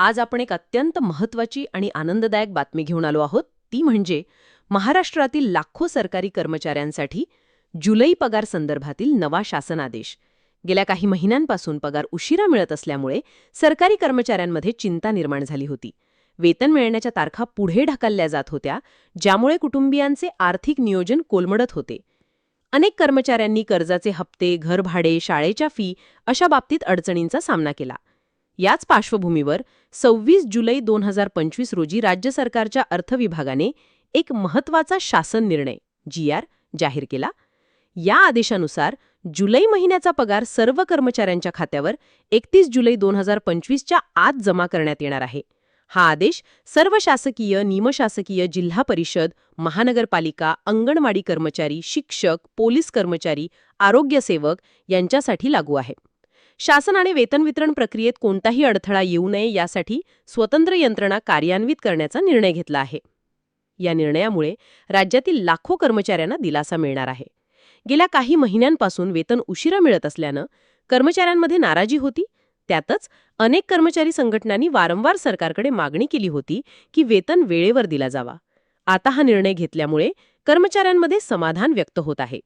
आज आपण एक अत्यंत महत्वाची आणि आनंददायक बातमी घेऊन आलो आहोत. ती म्हणजे महाराष्ट्रातील लाखो सरकारी कर्मचाऱ्यांसाठी जुलै पगार संदर्भातील नवा शासन आदेश गेल्या काही महिन्यांपासून पगार उशिरा मिळत असल्यामुळे सरकारी कर्मचाऱ्यांमध्ये चिंता निर्माण झाली होती. वेतन मिळण्याच्या तारखा पुढे ढकलल्या जात होत्या ज्यामुळे कुटुंबियांचे आर्थिक नियोजन कोलमडत होते. अनेक कर्मचाऱ्यांनी कर्जाचे हप्ते घरभाडे शाळेच्या फी अशा बाबतीत अडचणींचा सामना केला. याच पार्श्वभूमीवर सव्वीस जुलै दोन हजार पंचवीस रोजी राज्य सरकारच्या अर्थविभागाने एक महत्त्वाचा शासन निर्णय जी आर जाहीर केला. या आदेशानुसार जुलै महिन्याचा पगार सर्व कर्मचाऱ्यांच्या खात्यावर एकतीस जुलै दोन हजार पंचवीसच्या आत जमा करण्यात येणार आहे. हा आदेश सर्व शासकीय निमशासकीय जिल्हा परिषद महानगरपालिका अंगणवाडी कर्मचारी शिक्षक पोलीस कर्मचारी आरोग्यसेवक यांच्यासाठी लागू आहे. शासनाने वेतन वितरण प्रक्रियेत कोणताही अडथळा येऊ नये यासाठी स्वतंत्र यंत्रणा कार्यान्वित करण्याचा निर्णय घेतला आहे. या निर्णयामुळे राज्यातील लाखो कर्मचाऱ्यांना दिलासा मिळणार आहे. गेल्या काही महिन्यांपासून वेतन उशिरा मिळत असल्यानं कर्मचाऱ्यांमध्ये नाराजी होती. त्यातच अनेक कर्मचारी संघटनांनी वारंवार सरकारकडे मागणी केली होती की वेतन वेळेवर दिला जावा. आता हा निर्णय घेतल्यामुळे कर्मचाऱ्यांमध्ये समाधान व्यक्त होत आहे.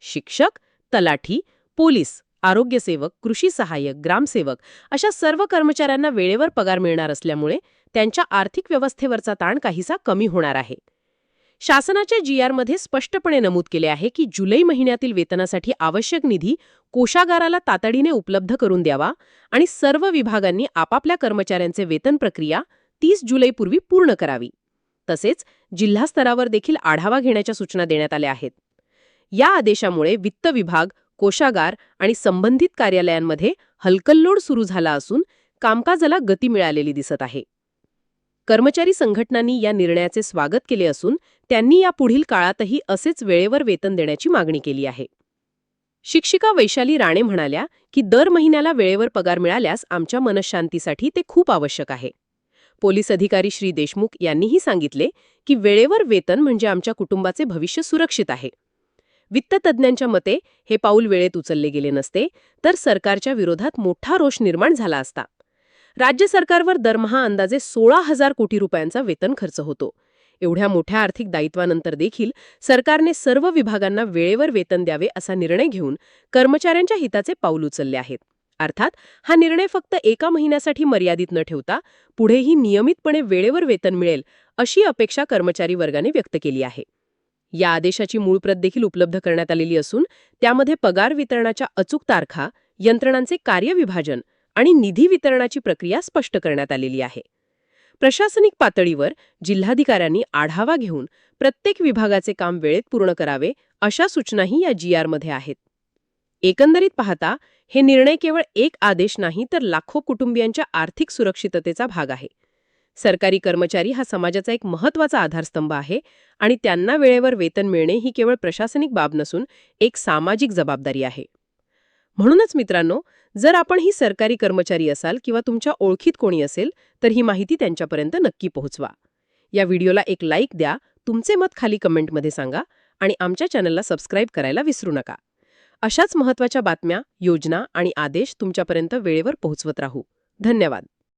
शिक्षक तलाठी पोलीस आरोग्यसेवक कृषी सहाय्यक ग्रामसेवक अशा सर्व कर्मचाऱ्यांना वेळेवर पगार मिळणार असल्यामुळे त्यांच्या आर्थिक व्यवस्थेवरचा ताण काहीसा कमी होणार आहे. शासनाच्या जी आरमध्ये स्पष्टपणे नमूद केले आहे की जुलै महिन्यातील वेतनासाठी आवश्यक निधी कोषागाराला तातडीने उपलब्ध करून द्यावा आणि सर्व विभागांनी आपापल्या कर्मचाऱ्यांचे वेतन प्रक्रिया तीस जुलैपूर्वी पूर्ण करावी. तसेच जिल्हा स्तरावर देखील आढावा घेण्याच्या सूचना देण्यात आल्या आहेत. या आदेशामुळे वित्त विभाग कोशागार आणि संबंधित कार्यालयांमध्ये हलकल्लोड सुरू झाला असून कामकाजाला गती मिळालेली दिसत आहे. कर्मचारी संघटनांनी या निर्णयाचे स्वागत केले असून त्यांनी या पुढील काळातही असेच वेळेवर वेतन देण्याची मागणी केली आहे. शिक्षिका वैशाली राणे म्हणाल्या की दर महिन्याला वेळेवर पगार मिळाल्यास आमच्या मनशांतीसाठी ते खूप आवश्यक आहे. पोलीस अधिकारी श्री देशमुख यांनीही सांगितले की वेळेवर वेतन म्हणजे आमच्या कुटुंबाचे भविष्य सुरक्षित आहे. वित्ततज्ज्ञांच्या मते हे पाऊल वेळेत उचलले गेले नसते तर सरकारच्या विरोधात मोठा रोष निर्माण झाला असता. राज्य सरकारवर दरमहा अंदाजे सोळा हजार कोटी रुपयांचा वेतन खर्च होतो. एवढ्या मोठ्या आर्थिक दायित्वानंतर देखील सरकारने सर्व विभागांना वेळेवर वेतन द्यावे असा निर्णय घेऊन कर्मचाऱ्यांच्या हिताचे पाऊल उचलले आहेत. अर्थात हा निर्णय फक्त एका महिन्यासाठी मर्यादित न ठेवता पुढेही नियमितपणे वेळेवर वेतन मिळेल अशी अपेक्षा कर्मचारी वर्गाने व्यक्त केली आहे. या आदेशाची मूळ प्रत देखील उपलब्ध करण्यात आलेली असून त्यामध्ये पगार वितरणाच्या अचूक तारखा यंत्रणांचे कार्यविभाजन आणि निधी वितरणाची प्रक्रिया स्पष्ट करण्यात आलेली आहे. प्रशासनिक पातळीवर जिल्हाधिकाऱ्यांनी आढावा घेऊन प्रत्येक विभागाचे काम वेळेत पूर्ण करावे अशा सूचनाही या जी आरमध्ये आहेत. एकंदरीत पाहता हे निर्णय केवळ एक आदेश नाही तर लाखो कुटुंबियांच्या आर्थिक सुरक्षिततेचा भाग आहे. सरकारी कर्मचारी हा समाजाचा एक महत्त्वाचा आधारस्तंभ आहे आणि त्यांना वेळेवर वेतन मिळणे ही केवळ प्रशासनिक बाब नसून एक सामाजिक जबाबदारी आहे. म्हणूनच मित्रांनो जर आपण ही सरकारी कर्मचारी असाल किंवा तुमच्या ओळखीत कोणी असेल तर ही माहिती त्यांच्यापर्यंत नक्की पोहोचवा. या व्हिडिओला एक लाईक द्या तुमचे मत खाली कमेंटमध्ये सांगा आणि आमच्या चॅनलला सबस्क्राईब करायला विसरू नका. अशाच महत्त्वाच्या बातम्या योजना आणि आदेश तुमच्यापर्यंत वेळेवर पोहोचवत राहू. धन्यवाद.